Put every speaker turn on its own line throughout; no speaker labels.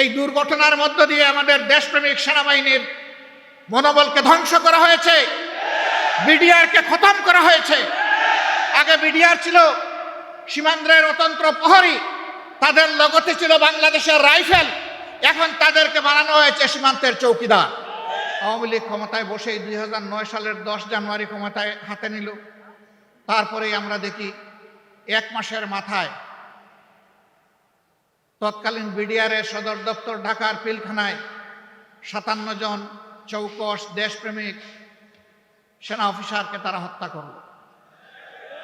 এই দুর্ঘটনার মধ্য দিয়ে আমাদের দেশপ্রেমিক সেনাবাহিনীর মনোবলকে ধ্বংস করা হয়েছে। বিডিআরকে খতম করা হয়েছে। আগে বিডিআর ছিল সীমান্তের অতন্ত্র প্রহরী, তাদের লগতে ছিল বাংলাদেশের রাইফেল, এখন তাদেরকে বানানো হয়েছে সীমান্তের চৌকিদার। আওয়ামী লীগ ক্ষমতায় বসেই দুই হাজার নয় সালের দশ জানুয়ারি ক্ষমতায় হাতে নিল। তারপরেই আমরা দেখি এক মাসের মাথায় তৎকালীন বিডিআরের সদর দপ্তর ঢাকার পিলখানায় সাতান্ন জন চৌকস দেশপ্রেমিক সেনা অফিসারকে তারা হত্যা করল।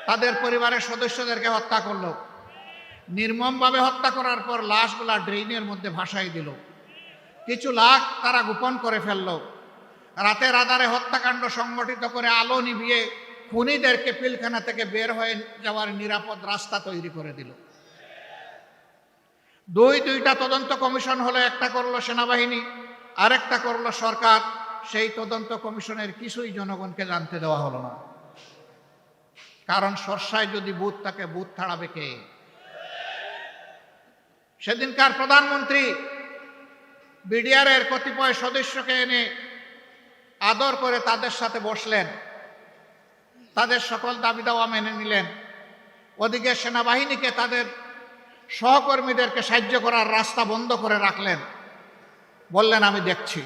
তাদের পরিবারের সদস্যদেরকে হত্যা করল। নির্মমভাবে হত্যা করার পর লাশগুলা ড্রেইনের মধ্যে ভাসাই দিল। কিছু লাখ তারা গোপন করে ফেলল। রাতের আধারে হত্যাকাণ্ড সংগঠিত করে আলো নিভিয়ে খুনিদেরকে পিলখানা থেকে বের হয়ে যাওয়ার নিরাপদ রাস্তা তৈরি করে দিল। দুই দুইটা তদন্ত কমিশন হলো, একটা করল সেনাবাহিনী, আরেকটা করল সরকার। সেই তদন্ত কমিশনের কিছুই জনগণকে জানতে দেওয়া হলো না। কারণ সর্ষায় যদি বুথ তাকে বুথ ছাড়াবে কে? সেদিনকার প্রধানমন্ত্রী বিডিআরের কতিপয় সদস্যকে এনে আদর করে তাদের সাথে বসলেন। তাদের সকল দাবি দাওয়া মেনে নিলেন। ওদিকে সেনাবাহিনীকে তাদের সহকর্মীদেরকে সাহায্য করার রাস্তা বন্ধ করে রাখলেন। বললেন, আমি দেখছি।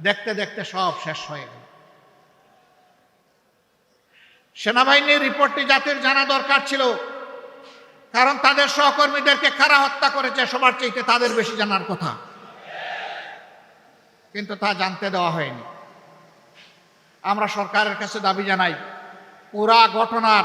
দেখতে দেখতে সব শেষ হয়ে গেল। সেনাবাহিনীর রিপোর্টটি জাতির জানা দরকার ছিল, কারণ তাদের সহকর্মীদেরকে কারা হত্যা করেছে সবার চাইতে তাদের বেশি জানার কথা। কিন্তু তা জানতে দেওয়া হয়নি। আমরা সরকারের কাছে দাবি জানাই, পুরা ঘটনার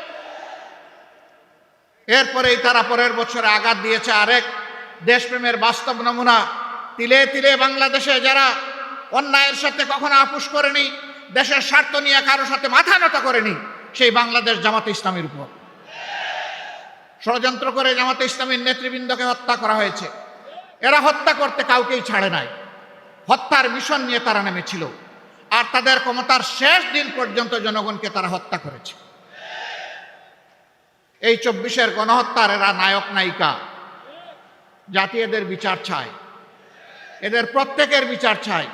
এরপরেই তারা পরের বছরে আঘাত দিয়েছে আরেক দেশপ্রেমের বাস্তব নমুনা। তিলে তিলে বাংলাদেশে যারা অন্যায়ের সাথে কখনো আপুস করেনি, দেশের স্বার্থ নিয়ে কারোর সাথে মাথা নত করেনি, সেই বাংলাদেশ জামাতে ইসলামের উপর। ষড়যন্ত্র করে জামাতে ইসলামীর নেতৃবৃন্দকে হত্যা করা হয়েছে। এরা হত্যা করতে কাউকেই ছাড়ে নাই। হত্যার মিশন নিয়ে তারা নেমেছিল। আর তাদের ক্ষমতার শেষ দিন পর্যন্ত জনগণকে তারা হত্যা করেছে। এই চব্বিশের গণহত্যার এরা নায়ক নায়িকা। জাতি এদের বিচার চায়। এদের প্রত্যেকের বিচার চাই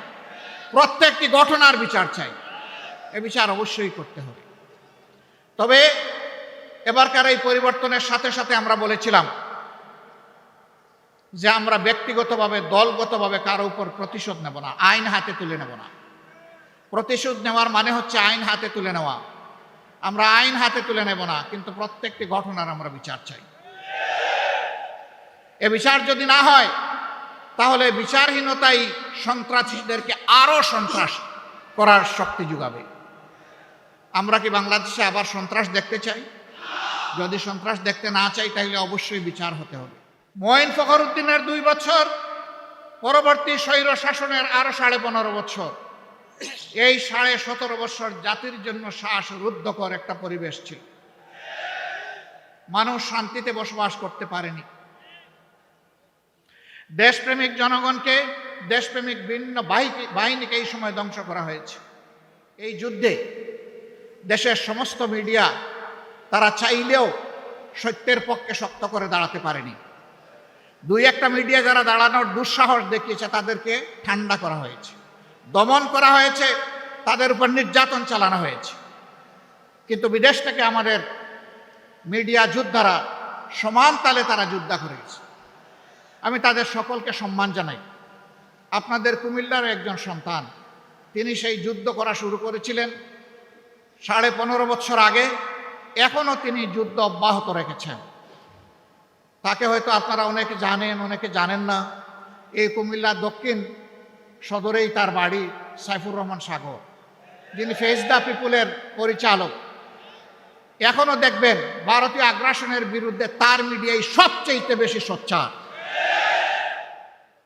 প্রত্যেকটি ঘটনার বিচার চাই এ বিচার অবশ্যই করতে হবে। তবে এবারকার এই পরিবর্তনের সাথে সাথে আমরা বলেছিলাম যে আমরা ব্যক্তিগতভাবে, দলগতভাবে কারও উপর প্রতিশোধ নেব না, আইন হাতে তুলে নেব না। প্রতিশোধ নেওয়ার মানে হচ্ছে আইন হাতে তুলে নেওয়া। আমরা আইন হাতে তুলে নেব না, কিন্তু প্রত্যেকটি ঘটনার আমরা বিচার চাই। এ বিচার যদি না হয়, তাহলে বিচারহীনতাই সন্ত্রাসীদেরকে আরও সন্ত্রাস করার শক্তি যোগাবে। আমরা কি বাংলাদেশে আবার সন্ত্রাস দেখতে চাই? যদি সন্ত্রাস দেখতে না চাই, তাহলে অবশ্যই বিচার হতে হবে। মঈন ফখরুদ্দিনের দুই বছর, পরবর্তী স্বৈর শাসনের আরও সাড়ে পনেরো বছর। এই সাড়ে সতেরো বছর জাতির জন্য শ্বাস রুদ্ধকর একটা পরিবেশ ছিল। মানুষ শান্তিতে বসবাস করতে পারেনি। দেশপ্রেমিক জনগণকে, দেশপ্রেমিক ভিন্ন বাহিনীকে এই সময় ধ্বংস করা হয়েছে। এই যুদ্ধে দেশের সমস্ত মিডিয়া তারা চাইলেও সত্যের পক্ষে শক্ত করে দাঁড়াতে পারেনি। দুই একটা মিডিয়া যারা দাঁড়ানোর দুঃসাহস দেখিয়েছে, তাদেরকে ঠান্ডা করা হয়েছে। দমন করা হয়েছে, তাদের উপর নির্যাতন চালানো হয়েছে। কিন্তু বিদেশ থেকে আমাদের মিডিয়া যোদ্ধারা সমান তালে তারা যুদ্ধ করেছে। আমি তাদের সকলকে সম্মান জানাই। আপনাদের কুমিল্লার একজন সন্তান, তিনি সেই যুদ্ধ করা শুরু করেছিলেন সাড়ে পনেরো বছর আগে, এখনও তিনি যুদ্ধ অব্যাহত রেখেছেন। তাকে হয়তো আপনারা অনেকে জানেন অনেকে জানেন না, এই কুমিল্লা দক্ষিণ সদরেই তার বাড়ি সাইফুর রহমান সাগর যিনি ফেস দ্য পিপুলের পরিচালক এখনো দেখবেন ভারতীয় আগ্রাসনের বিরুদ্ধে তার মিডিয়ায় সবচেয়ে বেশি সোচ্চার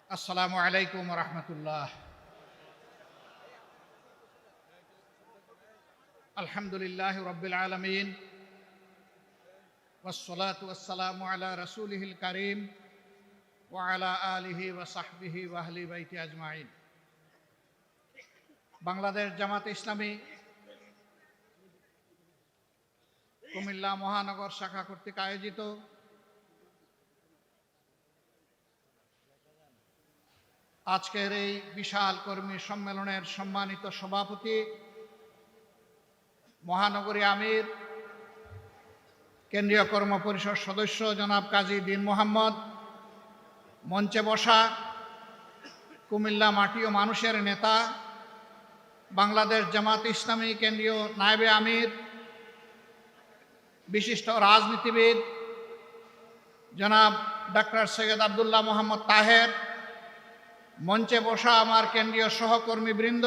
আসসালামু আলাইকুম রহমতুল্লাহ আলহামদুলিল্লাহ রবিল আলমিন والصلاة والسلام على رسوله الكريم وعلى آله وصحبه وأهل بيته أجمعين বাংলাদেশ জামাত ইসলামী কুমিল্লা মহানগর শাখা কর্তৃক আয়োজিত আজকের এই বিশাল কর্মী সম্মেলনের সম্মানিত সভাপতি মহানগরী আমির, কেন্দ্রীয় কর্ম পরিষদ সদস্য জনাব কাজী দিন মোহাম্মদ, মঞ্চে বসা কুমিল্লা মাটি ও মানুষের নেতা বাংলাদেশ জামাত ইসলামী কেন্দ্রীয় নায়েবে আমির, বিশিষ্ট রাজনীতিবিদ জনাব ডাক্তার সৈয়দ আবদুল্লাহ মোহাম্মদ তাহের, মঞ্চে বসা আমার কেন্দ্রীয় সহকর্মীবৃন্দ,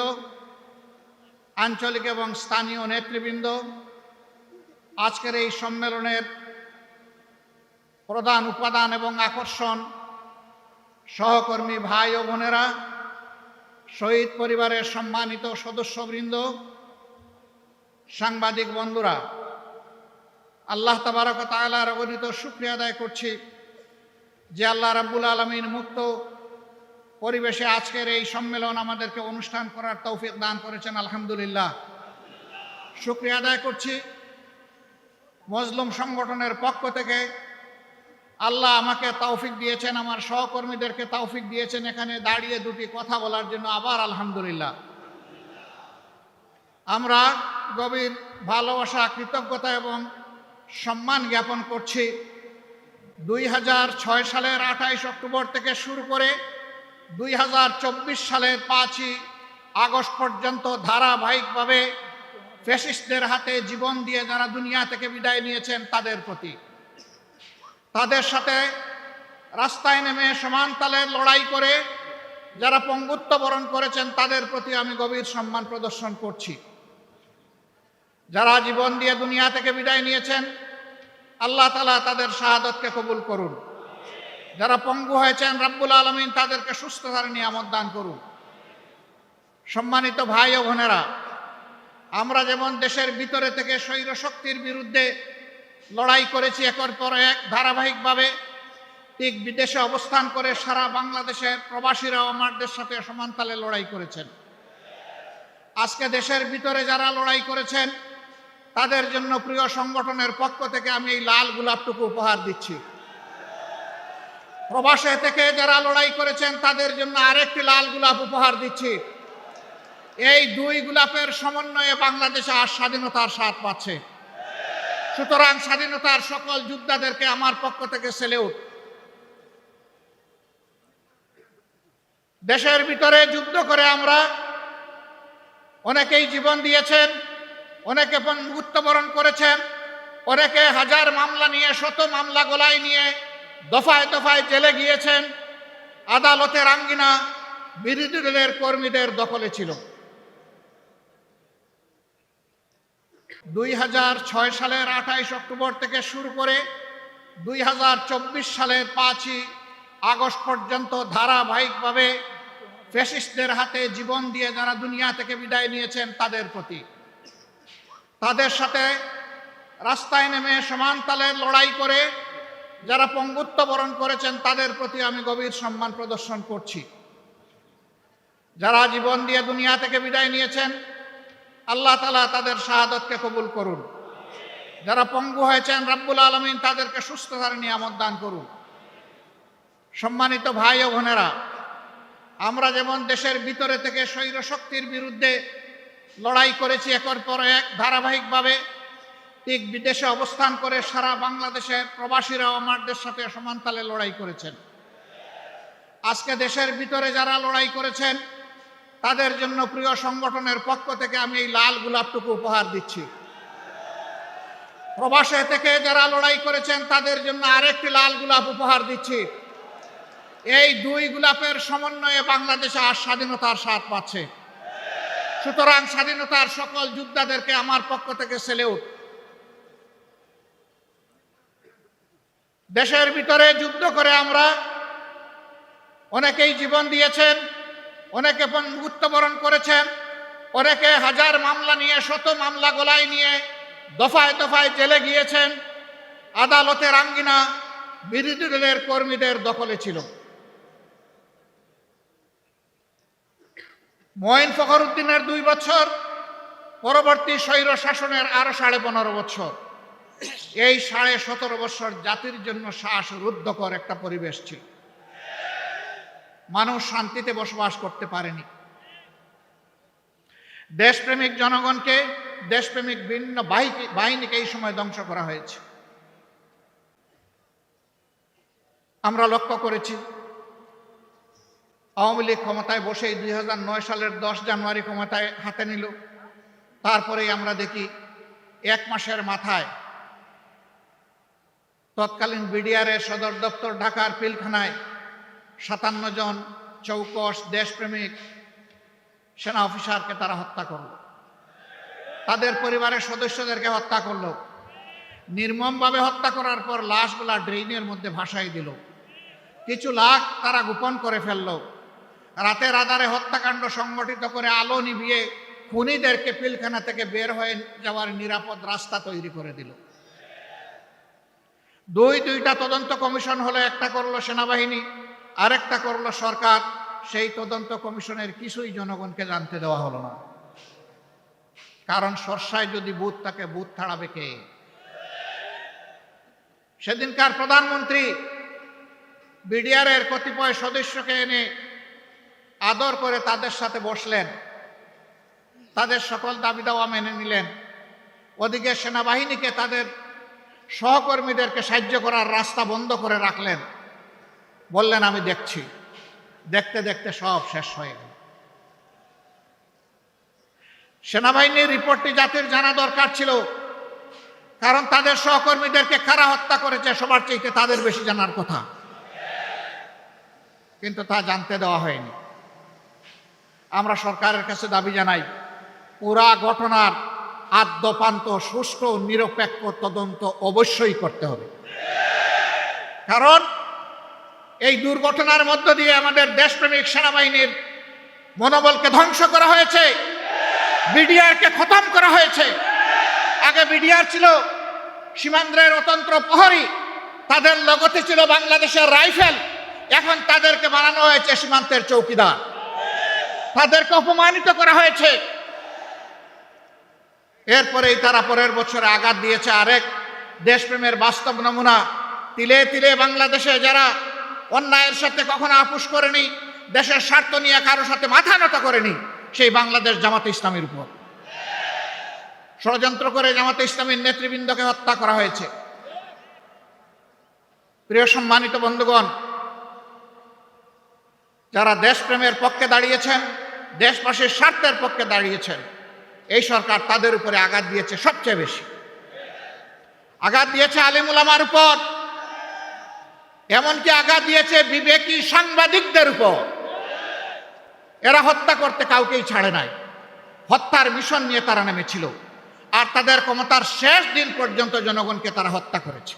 আঞ্চলিক এবং স্থানীয় নেতৃবৃন্দ, আজকের এই সম্মেলনের প্রধান উপাদান এবং আকর্ষণ সহকর্মী ভাই ও বোনেরা শহীদ পরিবারের সম্মানিত সদস্যবৃন্দ, সাংবাদিক বন্ধুরা, আল্লাহ তাবারক তালার অগণিত শুক্রিয়া আদায় করছি যে আল্লাহ রাব্বুল আলমীর মুক্ত পরিবেশে আজকের এই সম্মেলন আমাদেরকে অনুষ্ঠান করার তৌফিক দান করেছেন, আলহামদুলিল্লাহ। শুক্রিয়া আদায় করছি। মজলুম সংগঠনের পক্ষ থেকে আল্লাহ আমাকে তৌফিক দিয়েছেন, আমার সহকর্মীদেরকে তৌফিক দিয়েছেন এখানে দাঁড়িয়ে দুটি কথা বলার জন্য আবার আলহামদুলিল্লাহ। আমরা গভীর ভালোবাসা, কৃতজ্ঞতা এবং সম্মান জ্ঞাপন করছি। দুই হাজার ছয় সালের আঠাইশ অক্টোবর থেকে শুরু করে দুই হাজার চব্বিশ সালের পাঁচই আগস্ট পর্যন্ত ধারাবাহিকভাবে ফ্যাসিস্টদের হাতে জীবন দিয়ে যারা দুনিয়া থেকে বিদায় নিয়েছেন তাদের প্রতি। তাদের সাথে রাস্তায় নেমে সমান তালের লড়াই করে যারা পঙ্গুত্ব বরণ করেছেন, তাদের প্রতি আমি গভীর সম্মান প্রদর্শন করছি। যারা জীবন দিয়ে দুনিয়া থেকে বিদায় নিয়েছেন, আল্লাহ তালা তাদের শাহাদতকে কবুল করুন। যারা পঙ্গু হয়েছেন, রাব্বুল আলমিন তাদেরকে সুস্থতার নিয়ামত দান করুন। সম্মানিত ভাই ও বোনেরা, আমরা যেমন দেশের ভিতরে থেকে স্বৈর শক্তির বিরুদ্ধে লড়াই করেছি একর পর এক ধারাবাহিকভাবে। ঠিক বিদেশে অবস্থান করে সারা বাংলাদেশের প্রবাসীরাও আমাদের সাথে সমানতালে লড়াই করেছেন। আজকে দেশের ভিতরে যারা লড়াই করেছেন, তাদের জন্য প্রিয় সংগঠনের পক্ষ থেকে আমি এই লাল গোলাপটুকু উপহার দিচ্ছি। প্রবাসে থেকে যারা লড়াই করেছেন, তাদের জন্য আরেকটি লাল গোলাপ উপহার দিচ্ছি। এই দুই গোলাপের সমন্বয়ে বাংলাদেশে আর স্বাধীনতার স্বাদ পাচ্ছে। সুতরাং স্বাধীনতার সকল যোদ্ধাদেরকে আমার পক্ষ থেকে সেলেউট দেশের ভিতরে যুদ্ধ করে আমরা অনেকেই জীবন দিয়েছেন, অনেকে মৃত্যুবরণ করেছেন, অনেকে হাজার মামলা নিয়ে, শত মামলা গোলায় নিয়ে দফায় দফায় জেলে গিয়েছেন। আদালতের আঙ্গিনা বিরোধী দলের কর্মীদের দখলে ছিল। দুই হাজার ছয় সালের আঠাইশ অক্টোবর থেকে শুরু করে দুই হাজার চব্বিশ সালের পাঁচই আগস্ট পর্যন্ত ধারাবাহিকভাবে ফ্যাসিস্টদের হাতে জীবন দিয়ে যারা দুনিয়া থেকে বিদায় নিয়েছেন তাদের প্রতি। তাদের সাথে রাস্তায় নেমে সমান তালের লড়াই করে যারা পঙ্গুত্ব বরণ করেছেন তাদের প্রতি আমি গভীর সম্মান প্রদর্শন করছি। যারা জীবন দিয়ে দুনিয়া থেকে বিদায় নিয়েছেন আল্লাহ তালা তাদের শাহাদতকে কবুল করুন। যারা পঙ্গু হয়েছেন রাব্বুল আলমিন তাদেরকে সুস্থতার নিয়ামত দান করুন। সম্মানিত ভাই ও বোনেরা, আমরা যেমন দেশের ভিতরে থেকে স্বৈর শক্তির বিরুদ্ধে লড়াই করেছি, একর পর এক ধারাবাহিকভাবে ঠিক বিদেশে অবস্থান করে সারা বাংলাদেশের প্রবাসীরাও আমাদের সাথে সমানতালে লড়াই করেছেন। আজকে দেশের ভিতরে যারা লড়াই করেছেন তাদের জন্য প্রিয় সংগঠনের পক্ষ থেকে আমি এই লাল গোলাপটুকু উপহার দিচ্ছি। প্রবাসে থেকে যারা লড়াই করেছেন, তাদের জন্য আরেকটি লাল গোলাপ উপহার দিচ্ছি। এই দুই গোলাপের সমন্বয়ে বাংলাদেশে আর স্বাধীনতার স্বাদ পাচ্ছে। সুতরাং স্বাধীনতার সকল যোদ্ধাদেরকে আমার পক্ষ থেকে সেলেউট। দেশের ভিতরে যুদ্ধ করে আমরা অনেকেই জীবন দিয়েছেন। অনেকে মৃত্যুবরণ করেছেন, অনেকে হাজার মামলা নিয়ে, শত মামলা গলায় নিয়ে দফায় দফায় জেলে গিয়েছেন। আদালতের আঙ্গিনা বিরোধী দলের কর্মীদের দখলে ছিল। মঈন ফখরুদ্দিনের দুই বছর, পরবর্তী স্বৈর শাসনের আরও সাড়ে পনেরো বছর। এই সাড়ে সতেরো বছর জাতির জন্য শ্বাস রুদ্ধকর একটা পরিবেশ ছিল। মানুষ শান্তিতে বসবাস করতে পারেনি। দেশপ্রেমিক জনগণকে, দেশপ্রেমিক ভিন্ন বাহিনীকে এই সময় ধ্বংস করা হয়েছে। আমরা লক্ষ্য করেছি, আওয়ামী লীগ ক্ষমতায় বসেই দুই হাজার নয় সালের দশ জানুয়ারি ক্ষমতায় হাতে নিল। তারপরেই আমরা দেখি, এক মাসের মাথায় তৎকালীন বিডিআরের সদর দপ্তর ঢাকার পিলখানায় সাতান্ন জন চৌকস দেশপ্রেমিক সেনা অফিসারকে তারা হত্যা করল। তাদের পরিবারের সদস্যদেরকে হত্যা করল। নির্মমভাবে হত্যা করার পর লাশগুলা ড্রেইনের মধ্যে ভাসাই দিল। কিছু লাখ তারা গোপন করে ফেলল। রাতের আধারে হত্যাকাণ্ড সংগঠিত করে আলো নিভিয়ে খুনিদেরকে পিলখানা থেকে বের হয়ে যাওয়ার নিরাপদ রাস্তা তৈরি করে দিল। দুই দুইটা তদন্ত কমিশন হলো একটা করল সেনাবাহিনী আরেকটা করল সরকার, সেই তদন্ত কমিশনের কিছুই জনগণকে জানতে দেওয়া হলো না। কারণ সর্ষায় যদি বুথ থাকে, বুথ ছাড়াবে কে? সেদিনকার প্রধানমন্ত্রী বিডিআরের কতিপয় সদস্যকে এনে আদর করে তাদের সাথে বসলেন। তাদের সকল দাবি দাওয়া মেনে নিলেন। ওদিকে সেনাবাহিনীকে তাদের সহকর্মীদেরকে সাহায্য করার রাস্তা বন্ধ করে রাখলেন। বললেন, আমি দেখছি। দেখতে দেখতে সব শেষ হয়ে গেল। সেনাবাহিনীর রিপোর্টটি জাতির জানা দরকার ছিল, কারণ তাদের সহকর্মীদেরকে কারা হত্যা করেছে সবার চাইতে তাদের বেশি জানার কথা। কিন্তু তা জানতে দেওয়া হয়নি। আমরা সরকারের কাছে দাবি জানাই, পুরা ঘটনার আদ্যপান্ত, সুষ্ঠু, নিরপেক্ষ তদন্ত অবশ্যই করতে হবে। কারণ এই দুর্ঘটনার মধ্য দিয়ে আমাদের দেশপ্রেমিক সেনাবাহিনীর মনোবলকে ধ্বংস করা হয়েছে। বিডিআরকে খতম করা হয়েছে। আগে বিডিআর ছিল সীমান্তের অতন্ত্র প্রহরী, তাদের লগতে ছিল বাংলাদেশের রাইফেল, এখন তাদেরকে বানানো হয়েছে সীমান্তের চৌকিদার। তাদেরকে অপমানিত করা হয়েছে। এরপরেই তারা পরের বছরে আঘাত দিয়েছে আরেক দেশপ্রেমের বাস্তব নমুনা। তিলে তিলে বাংলাদেশে যারা অন্যায়ের সাথে কখনো আপোষ করেনি, দেশের স্বার্থ নিয়ে কারও সাথে মাথা নত করেনি, সেই বাংলাদেশ জামাতে ইসলামের উপর। ষড়যন্ত্র করে জামাতে ইসলামের নেতৃবৃন্দকে হত্যা করা হয়েছে। প্রিয় সম্মানিত বন্ধুগণ, যারা দেশপ্রেমের পক্ষে দাঁড়িয়েছেন, দেশবাসীর স্বার্থের পক্ষে দাঁড়িয়েছেন, এই সরকার তাদের উপরে আঘাত দিয়েছে সবচেয়ে বেশি। আঘাত দিয়েছে আলিমুলামার উপর। এমনকি আঘাত দিয়েছে বিবেকী সাংবাদিকদের উপর। এরা হত্যা করতে কাউকেই ছাড়ে নাই। হত্যার মিশন নিয়ে তারা নেমেছিল। আর তাদের ক্ষমতার শেষ দিন পর্যন্ত জনগণকে তারা হত্যা করেছে।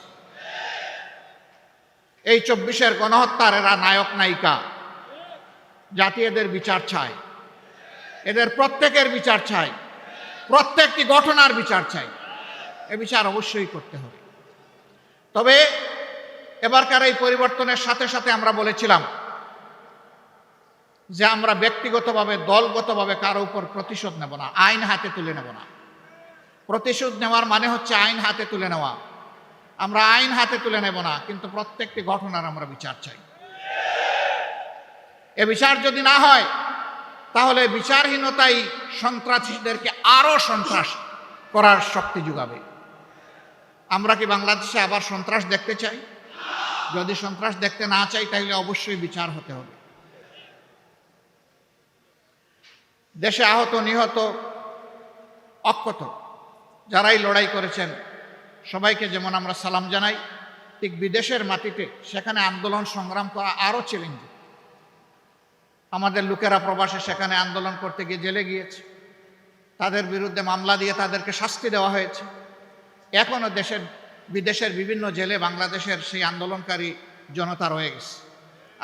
এই চব্বিশের গণহত্যার এরা নায়ক নায়িকা। জাতি এদের বিচার চায়। এদের প্রত্যেকের বিচার চাই প্রত্যেকটি ঘটনার বিচার চাই এ বিচার অবশ্যই করতে হবে। তবে এবারকার এই পরিবর্তনের সাথে সাথে আমরা বলেছিলাম যে আমরা ব্যক্তিগতভাবে, দলগতভাবে কারও উপর প্রতিশোধ নেব না, আইন হাতে তুলে নেব না। প্রতিশোধ নেওয়ার মানে হচ্ছে আইন হাতে তুলে নেওয়া। আমরা আইন হাতে তুলে নেব না, কিন্তু প্রত্যেকটি ঘটনার আমরা বিচার চাই। এ বিচার যদি না হয়, তাহলে বিচারহীনতাই সন্ত্রাসীদেরকে আরও সন্ত্রাস করার শক্তি যোগাবে। আমরা কি বাংলাদেশে আবার সন্ত্রাস দেখতে চাই? যদি সন্ত্রাস দেখতে না চাই তাহলে অবশ্যই বিচার হতে হবে। দেশে আহত, নিহত অক্ষত যারাই লড়াই করেছেন, সবাইকে যেমন আমরা সালাম জানাই, ঠিক বিদেশের মাটিতে সেখানে আন্দোলন সংগ্রাম করা আরও চ্যালেঞ্জ আমাদের লোকেরা প্রবাসে সেখানে আন্দোলন করতে গিয়ে জেলে গিয়েছে। তাদের বিরুদ্ধে মামলা দিয়ে তাদেরকে শাস্তি দেওয়া হয়েছে। এখনও দেশের বিদেশের বিভিন্ন জেলে বাংলাদেশের সেই আন্দোলনকারী জনতা রয়ে গেছে।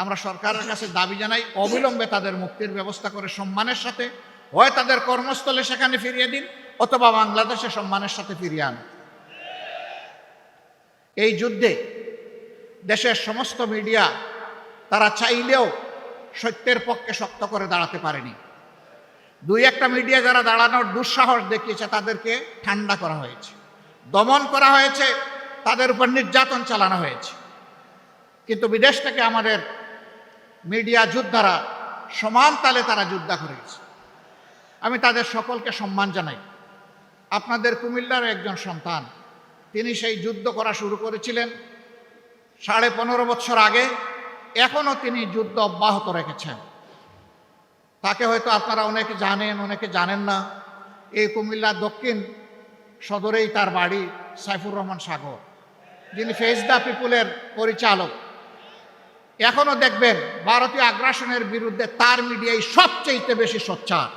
আমরা সরকারের কাছে দাবি জানাই, অবিলম্বে তাদের মুক্তির ব্যবস্থা করে সম্মানের সাথে, হয় তাদের কর্মস্থলে সেখানে ফিরিয়ে দিন, অথবা বাংলাদেশে সম্মানের সাথে ফিরিয়ে আন এই যুদ্ধে দেশের সমস্ত মিডিয়া তারা চাইলেও সত্যের পক্ষে শক্ত করে দাঁড়াতে পারেনি। দুই একটা মিডিয়া যারা দাঁড়ানোর দুঃসাহস দেখিয়েছে, তাদেরকে ঠান্ডা করা হয়েছে, দমন করা হয়েছে তাদের উপর নির্যাতন চালানো হয়েছে। কিন্তু বিদেশ থেকে আমাদের মিডিয়া যোদ্ধারা সমান তালে তারা যুদ্ধা করেছে। আমি তাদের সকলকে সম্মান জানাই। আপনাদের কুমিল্লার একজন সন্তান, তিনি সেই যুদ্ধ করা শুরু করেছিলেন সাড়ে পনেরো বছর আগে এখনও তিনি যুদ্ধ অব্যাহত রেখেছেন। তাকে হয়তো আপনারা অনেকে জানেন অনেকে জানেন না, এই কুমিল্লা দক্ষিণ সদরেই তার বাড়ি সাইফুর রহমান সাগর। যিনি ফেস দ্য পিপুলের পরিচালক এখনও দেখবেন ভারতীয় আগ্রাসনের বিরুদ্ধে তার মিডিয়ায় সবচেয়ে বেশি সোচ্চার।